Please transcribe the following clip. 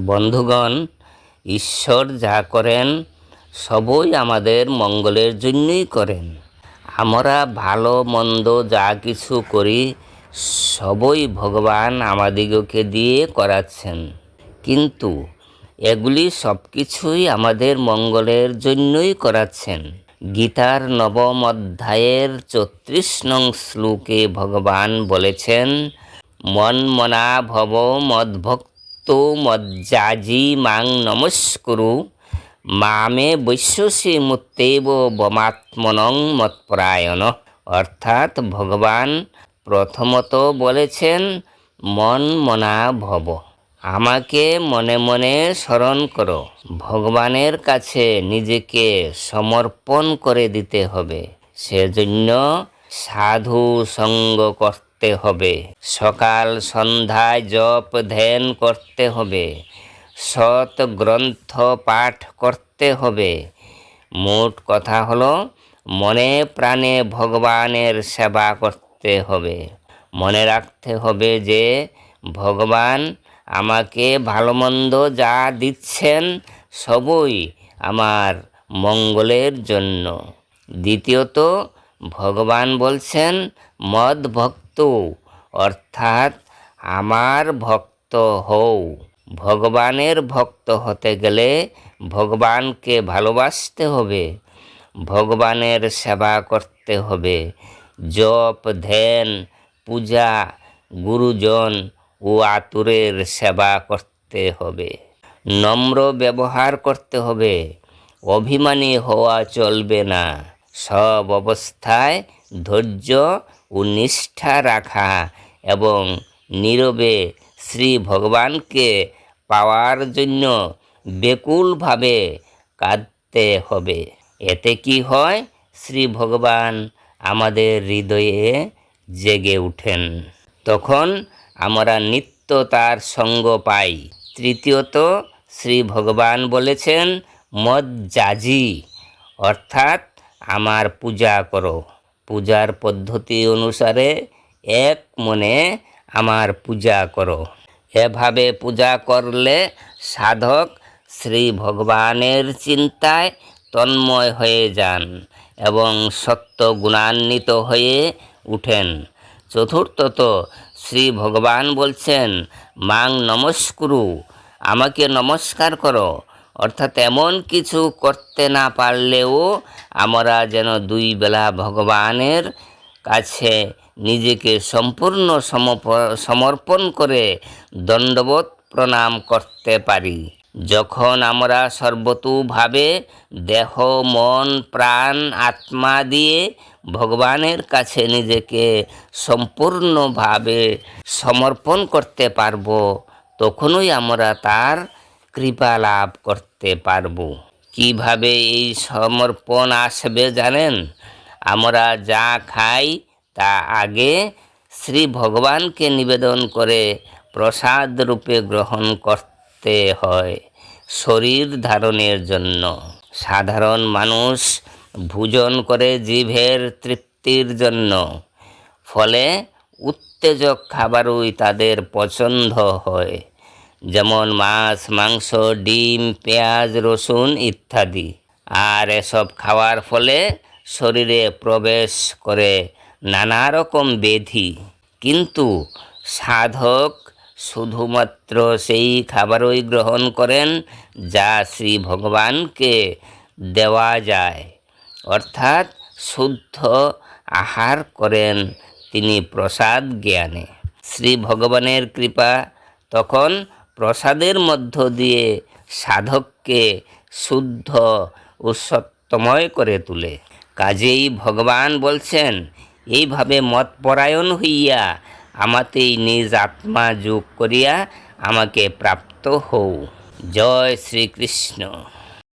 বন্ধুগণ, ঈশ্বর যা করেন, সবই আমাদের মঙ্গলের জন্যই করেন। আমরা ভালো, মন্দ যা কিছু করি, সবই ভগবান আমাদিগকে দিয়ে করাচ্ছেন। কিন্তু এগুলি সব কিছুই আমাদের মঙ্গলের জন্যই করাচ্ছেন। গীতার নবম অধ্যায়ের চৌত্রিশ নং শ্লোকে ভগবান বলেছেন মনমনা ভব মদ্ভক্ত মজ্জাজি মাং নমস্কুরু। মামে বৈশ্যসী মুত্তেব বমাত্মনং মৎপরায়ণ। অর্থাৎ ভগবান প্রথমত বলেছেন, মন মনা ভব। আমাকে মনে মনে স্মরণ করো, ভগবানের কাছে নিজেকে সমর্পণ করে দিতে হবে। সেজন্য সাধু সঙ্গ করতে হবে। সকাল সন্ধ্যায় জপ ধ্যান করতে হবে। সৎ গ্রন্থ পাঠ করতে হবে। মোট কথা হলো, মনে প্রাণে ভগবানের সেবা করতে হবে। মনে রাখতে হবে যে, ভগবান আমাকে ভালো মন্দ যা দিচ্ছেন সবই আমার মঙ্গলের জন্য। দ্বিতীয়ত, ভগবান বলছেন, মদ ভক্ত অর্থাৎ আমার ভক্ত হও। ভগবানের ভক্ত হতে গেলে ভগবানকে ভালোবাসতে হবে, ভগবানের সেবা করতে হবে। জপ, ধ্যান, পূজা, গুরুজন ও আতুরের সেবা করতে হবে। নম্র ব্যবহার করতে হবে, অভিমানী হওয়া চলবে না। সব অবস্থায় ধৈর্য ও নিষ্ঠা রাখা এবং নীরবে শ্রী ভগবানকে পাওয়ার জন্য বেকুলভাবে কাঁদতে হবে। এতে কি হয়? শ্রী ভগবান আমাদের হৃদয়ে জেগে উঠেন তখন আমরা নিত্য তার সঙ্গ পাই। তৃতীয়ত, শ্রী ভগবান বলেছেন, মদ জাজি, অর্থাৎ আমার পূজা করো। পূজার পদ্ধতি অনুসারে এক মনে আমার পূজা করো। এভাবে পূজা করলে সাধক শ্রী ভগবানের চিন্তায় তন্ময় হয়ে যান এবং সত্য গুণান্বিত হয়ে উঠেন। চতুর্থত, শ্রী ভগবান বলছেন, মাং নমস্কুরু, আমাকে নমস্কার করো। অর্থাৎ এমন কিছু করতে না পারলেও আমরা যেন দুই বেলা ভগবানের কাছে নিজেকে সম্পূর্ণ সমপ- সমর্পণ করে দণ্ডবোধ প্রণাম করতে পারি। যখন আমরা সর্বতোভাবে দেহ, মন, প্রাণ, আত্মা দিয়ে ভগবানের কাছে নিজেকে সম্পূর্ণভাবে সমর্পণ করতে পারব, তখনই আমরা তার কৃপা লাভ করতে পারব। কীভাবে এই সমর্পণ আসবে জানেন? আমরা যা খাই তা আগে শ্রী ভগবানকে নিবেদন করে প্রসাদ রূপে গ্রহণ করতে হয় শরীর ধারণের জন্য। সাধারণ মানুষ ভোজন করে জিভের তৃপ্তির জন্য। ফলে উত্তেজক খাবারই তাদের পছন্দ হয়। যেমন মাছ, মাংস, ডিম, পেঁয়াজ, রসুন ইত্যাদি। আর এসব খাওয়ার ফলে শরীরে প্রবেশ করে নানা রকম ব্যাধি। কিন্তু সাধক শুধুমাত্র সেই খাবারই গ্রহণ করেন যা শ্রী ভগবানকে দেওয়া যায়। অর্থাৎ শুদ্ধ আহার করেন তিনি প্রসাদ জ্ঞানে। শ্রী ভগবানের কৃপা তখন প্রসাদের মধ্য দিয়ে সাধককে শুদ্ধ ও সত্যময় করে তোলে। কাজেই ভগবান বলছেন, এইভাবে মতপরায়ণ হইয়া আমাতেই নিজ আত্মা যোগ করিয়া আমাকে প্রাপ্ত হও। জয় শ্রীকৃষ্ণ।